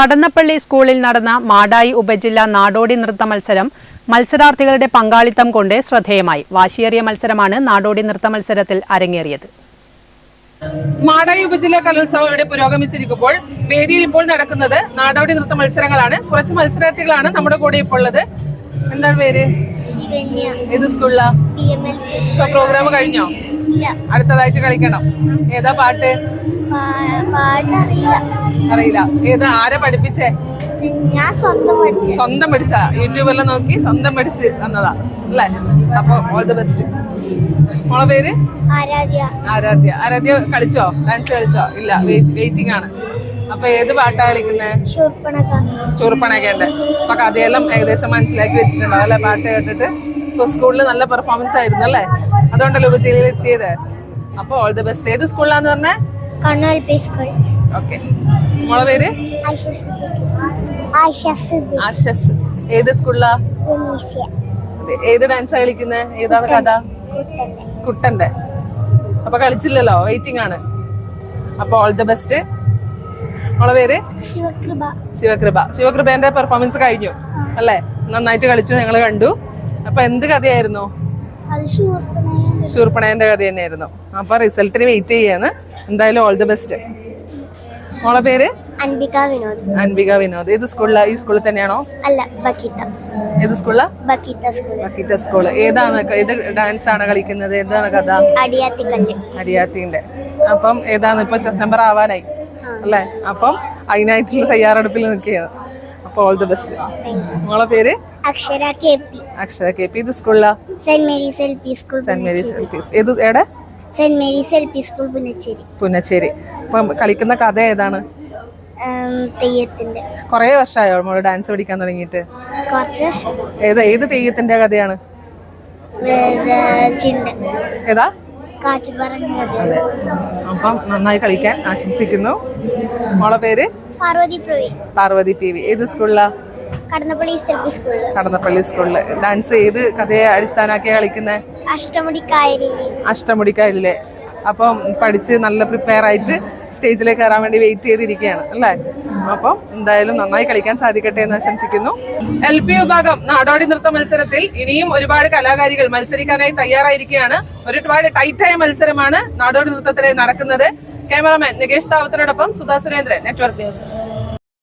കടന്നപ്പള്ളി സ്കൂളിൽ നടന്ന മാടായി ഉപജില്ല നാടോടി നൃത്ത മത്സരം മത്സരാർത്ഥികളുടെ പങ്കാളിത്തം കൊണ്ട് ശ്രദ്ധേയമായി. വാശിയേറിയ മത്സരമാണ് നാടോടി നൃത്ത മത്സരത്തിൽ അരങ്ങേറിയത്. മാടായി ഉപജില്ല കലോത്സവം ഇവിടെ പുരോഗമിച്ചിരിക്കുമ്പോൾ വേദിയിൽ ഇപ്പോൾ നടക്കുന്നത് നാടോടി നൃത്ത മത്സരങ്ങളാണ്. കുറച്ച് മത്സരാർത്ഥികളാണ് നമ്മുടെ കൂടെ ഇപ്പോൾ ഉള്ളത്. എന്താണ് പേര്? ഏത് സ്കൂളിലാ? പ്രോഗ്രാം കഴിഞ്ഞോ? അടുത്തതായിട്ട് കളിക്കണം? ഏതാ പാട്ട്? അറിയില്ല. ഏതാ ആരെ പഠിപ്പിച്ചേ? ഞാൻ സ്വന്തം പഠിച്ച സ്വന്തം പഠിച്ച? യൂട്യൂബെല്ലാം നോക്കി സ്വന്തം പഠിച്ച് തന്നതാ അല്ലേ? അപ്പൊ ഓൾ ദി ബെസ്റ്റ് മോളെ പേര്? ആരാധ്യ. ആരാധ്യ. ആരാധ്യ കളിച്ചോ? ഡാൻസ് കളിച്ചോ? ഇല്ല വെയിറ്റിംഗ് ആണ്. അപ്പൊ ഏത് പാട്ടാ കളിക്കുന്നത് ശൂർപ്പണക ചുറുപ്പണൊക്കെയുണ്ട് അപ്പൊ കഥയെല്ലാം ഏകദേശം മനസ്സിലാക്കി വെച്ചിട്ടുണ്ടാവും അല്ലെ? പാട്ട് കേട്ടിട്ട്. ഇപ്പൊ സ്കൂളിൽ നല്ല പെർഫോമൻസ് ആയിരുന്നു അല്ലേ? അതുകൊണ്ടല്ലോ ഉപജില്ലയിൽ എത്തിയത്? അപ്പൊ ഓൾ ദി ബെസ്റ്റ് ഏത് സ്കൂളിലാന്ന് പറഞ്ഞേ? Kannur P school. ഓക്കെ മോളെ പേര്? ആശസ് ഏത് സ്കൂളിലാ. ഏത് ഡാൻസാ കളിക്കുന്നത് ഏതാണ് കഥ? കുട്ടന്റെ അപ്പൊ കളിച്ചില്ലല്ലോ. വെയിറ്റിംഗ് ആണ്. അപ്പൊ ഓൾ ദി ബെസ്റ്റ് മോളെ പേര്? ശിവകൃപ. ശിവകൃപ. ശിവകൃപേന്റെ പെർഫോമൻസ് കഴിഞ്ഞു. അല്ലേ? നന്നായിട്ട് കളിച്ചു ഞങ്ങൾ കണ്ടു. അപ്പൊ എന്ത് കഥയായിരുന്നു? ശൂർപ്പണയന്റെ കഥ. തന്നെയായിരുന്നു. അപ്പൊ റിസൾട്ടിന് വെയിറ്റ് ചെയ്യാണ്. എന്തായാലും ഓൾ ദി ബെസ്റ്റ് മോളെ പേര്? അൻപിക വിനോദ്. അൻബിക വിനോദ്. ഏത് സ്കൂളിലാ ഈ സ്കൂളിൽ തന്നെയാണോ? അല്ല ബക്കീത്ത. ഏത് സ്കൂളിലാ ബക്കീത്ത സ്കൂൾ ഏതാണ് ഏത് ഡാൻസ് ആണ് കളിക്കുന്നത്? എന്താണ് കഥ? അടിയാത്തിക്കല്ല്. അരിയാത്തിന്റെ അപ്പം ഏതാണ്? ഇപ്പൊ ചെസ് നമ്പർ ആവാനായി. അല്ലേ? അപ്പം അതിനായിട്ടുള്ള തയ്യാറെടുപ്പിൽ നിൽക്കുകയാണ്. അപ്പോൾ ഓൾ ദി ബെസ്റ്റ് നിങ്ങളെ പേര്? Akshara K P. Akshara K P. ഇത് സ്കൂളിലാ Saint Mary's L P school Saint Mary's L P ഏത് എവിടെ? Saint Mary's L P school Punacheri Punacheri അപ്പം കളിക്കുന്ന കഥ ഏതാണ്? തെയ്യത്തിന്റെ. കുറേ വർഷമായോ മോൾ ഡാൻസ് പഠിക്കാൻ തുടങ്ങിയിട്ട്? കുറച്ച് വർഷം. ഏത് ഏത് തെയ്യത്തിന്റെ കഥയാണ്? ഏതാ? അതെ. അപ്പം നന്നായി കളിക്കാൻ ആശംസിക്കുന്നു. മോളെ പേര്? Parvathy Praveen. Parvathy P V. ഏത് സ്കൂളിലാ? കടന്നപ്പള്ളി ഈസ്റ്റ് എൽ പി സ്കൂളിൽ കടന്നപ്പള്ളി സ്കൂളിൽ. ഡാൻസ് ഏത് കഥയെ അടിസ്ഥാനമാക്കിയാ കളിക്കുന്നത് അഷ്ടമുടി അഷ്ടമുടിക്കായലിലെ. അപ്പം പഠിച്ച് നല്ല പ്രിപ്പയർ ആയിട്ട് സ്റ്റേജിലേക്ക് കയറാൻ വേണ്ടി വെയിറ്റ് ചെയ്തിരിക്കുകയാണ് അല്ലേ? അപ്പം എന്തായാലും നന്നായി കളിക്കാൻ സാധിക്കട്ടെ എന്ന് ആശംസിക്കുന്നു. എൽ പി വിഭാഗം നാടോടി നൃത്ത മത്സരത്തിൽ ഇനിയും ഒരുപാട് കലാകാരികൾ മത്സരിക്കാനായി തയ്യാറായിരിക്കുകയാണ്. ഒരുപാട് ടൈറ്റായ മത്സരമാണ് നാടോടി നൃത്തത്തിൽ നടക്കുന്നത്. ക്യാമറാമാൻ നികേഷ് താവത്തിനോടൊപ്പം സുധാ സുരേന്ദ്രൻ നെറ്റ്വർക്ക് ന്യൂസ്